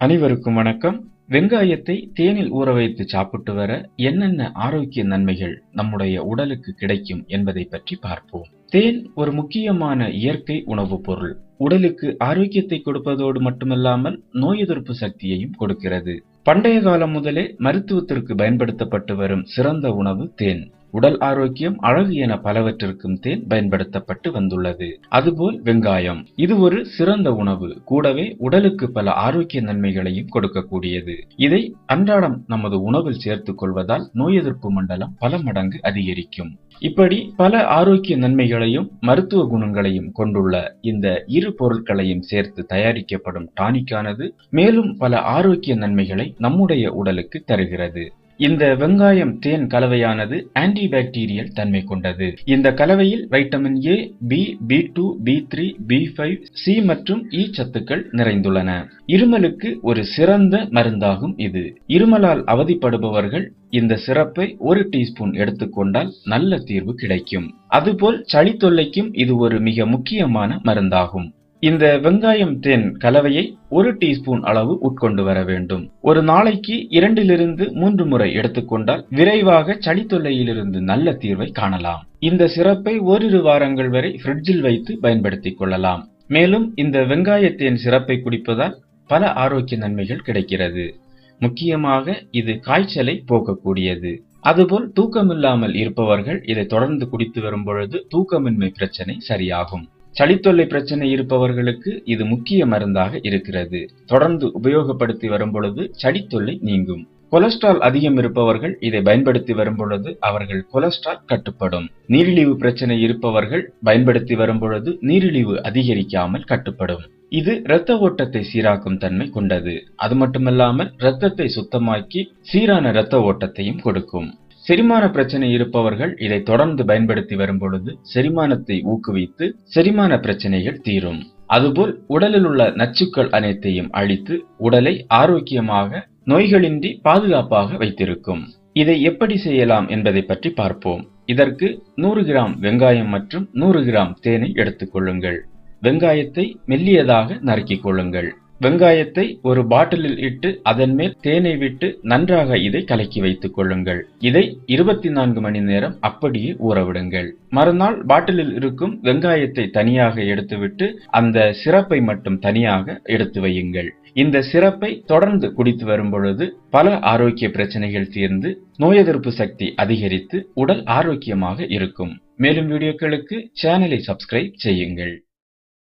அனைவருக்கும் வணக்கம். வெங்காயத்தை தேனில் ஊற வைத்து சாப்பிட்டு வர என்னென்ன ஆரோக்கிய நன்மைகள் நம்முடைய உடலுக்கு கிடைக்கும் என்பதை பற்றி பார்ப்போம். தேன் ஒரு முக்கியமான இயற்கை உணவுப் பொருள். உடலுக்கு ஆரோக்கியத்தை கொடுப்பதோடு மட்டுமல்லாமல் நோய் எதிர்ப்பு சக்தியையும் கொடுக்கிறது. பண்டைய காலம் முதலே மருத்துவத்திற்கு பயன்படுத்தப்பட்டு வரும் சிறந்த உணவு தேன். உடல் ஆரோக்கியம் அழகு என பலவற்றிற்கும் தேன் பயன்படுத்தப்பட்டு வந்துள்ளது. அதுபோல் வெங்காயம். இது ஒரு சிறந்த உணவு. கூடவே உடலுக்கு பல ஆரோக்கிய நன்மைகளையும் கொடுக்கக்கூடியது. இதை அன்றாடம் நமது உணவில் சேர்த்துக் கொள்வதால் நோய் எதிர்ப்பு மண்டலம் பல மடங்கு அதிகரிக்கும். இப்படி பல ஆரோக்கிய நன்மைகளையும் மருத்துவ குணங்களையும் கொண்டுள்ள இந்த இரு பொருட்களையும் சேர்த்து தயாரிக்கப்படும் டானிக்கானது மேலும் பல ஆரோக்கிய நன்மைகளை நம்முடைய உடலுக்கு தருகிறது. இந்த வெங்காயம் தேன் கலவையானது ஆன்டி பாக்டீரியல் தன்மை கொண்டது. இந்த கலவையில் vitamin A B B two B three B five C மற்றும் இ சத்துக்கள் நிறைந்துள்ளன. இருமலுக்கு ஒரு சிறந்த மருந்தாகும் இது. இருமலால் அவதிப்படுபவர்கள் இந்த சிறப்பை ஒரு டீஸ்பூன் எடுத்துக்கொண்டால் நல்ல தீர்வு கிடைக்கும். அதுபோல் சளி தொல்லைக்கும் இது ஒரு மிக முக்கியமான மருந்தாகும். இந்த வெங்காயம் தேன் கலவையை ஒரு டீஸ்பூன் அளவு உட்கொண்டு வர வேண்டும். ஒரு நாளைக்கு இரண்டிலிருந்து மூன்று முறை எடுத்துக்கொண்டால் விரைவாக சளி தொல்லையிலிருந்து நல்ல தீர்வை காணலாம். இந்த சிறப்பை ஓரிரு வாரங்கள் வரை ஃப்ரிட்ஜில் வைத்து பயன்படுத்திக் கொள்ளலாம். மேலும் இந்த வெங்காயத்தேன் சிறப்பை குடிப்பதால் பல ஆரோக்கிய நன்மைகள் கிடைக்கிறது. முக்கியமாக இது காய்ச்சலை போக்கக்கூடியது. அதுபோல் தூக்கமில்லாமல் இருப்பவர்கள் இதை தொடர்ந்து குடித்து வரும் பொழுது தூக்கமின்மை பிரச்சனை சரியாகும். சளித்தொல்லை பிரச்சனை இருப்பவர்களுக்கு இது முக்கிய மருந்தாக இருக்கிறது. தொடர்ந்து உபயோகப்படுத்தி வரும் பொழுது சளித்தொல்லை நீங்கும். கொலஸ்ட்ரால் அதிகம் இருப்பவர்கள் இதை பயன்படுத்தி வரும் பொழுது அவர்கள் கொலஸ்ட்ரால் கட்டுப்படும். நீரிழிவு பிரச்சனை இருப்பவர்கள் பயன்படுத்தி வரும் பொழுது நீரிழிவு அதிகரிக்காமல் கட்டுப்படும். இது இரத்த ஓட்டத்தை சீராக்கும் தன்மை கொண்டது. அது மட்டுமல்லாமல் இரத்தத்தை சுத்தமாக்கி சீரான இரத்த ஓட்டத்தையும் கொடுக்கும். செரிமான பிரச்சனை இருப்பவர்கள் இதை தொடர்ந்து பயன்படுத்தி வரும் பொழுது செரிமானத்தை ஊக்குவித்து செரிமான பிரச்சனைகள் தீரும். அதுபோல் உடலில் உள்ள நச்சுக்கள் அனைத்தையும் அழித்து உடலை ஆரோக்கியமாக நோய்களின்றி பாதுகாப்பாக வைத்திருக்கும். இதை எப்படி செய்யலாம் என்பதை பற்றி பார்ப்போம். இதற்கு நூறு கிராம் வெங்காயம் மற்றும் நூறு கிராம் தேனை எடுத்துக் கொள்ளுங்கள். வெங்காயத்தை மெல்லியதாக நறுக்கிக் கொள்ளுங்கள். வெங்காயத்தை ஒரு பாட்டிலில் இட்டு அதன் மேல் தேனை விட்டு நன்றாக இதை கலக்கி வைத்துக் கொள்ளுங்கள். இதை இருபத்தி நான்கு மணி நேரம் அப்படியே ஊறவிடுங்கள். மறுநாள் பாட்டிலில் இருக்கும் வெங்காயத்தை தனியாக எடுத்துவிட்டு அந்த சிறப்பை மட்டும் தனியாக எடுத்து வையுங்கள். இந்த சிறப்பை தொடர்ந்து குடித்து வரும் பொழுது பல ஆரோக்கிய பிரச்சனைகள் தீர்ந்து நோய் எதிர்ப்பு சக்தி அதிகரித்து உடல் ஆரோக்கியமாக இருக்கும். மேலும் வீடியோக்களுக்கு சேனலை சப்ஸ்கிரைப் செய்யுங்கள்.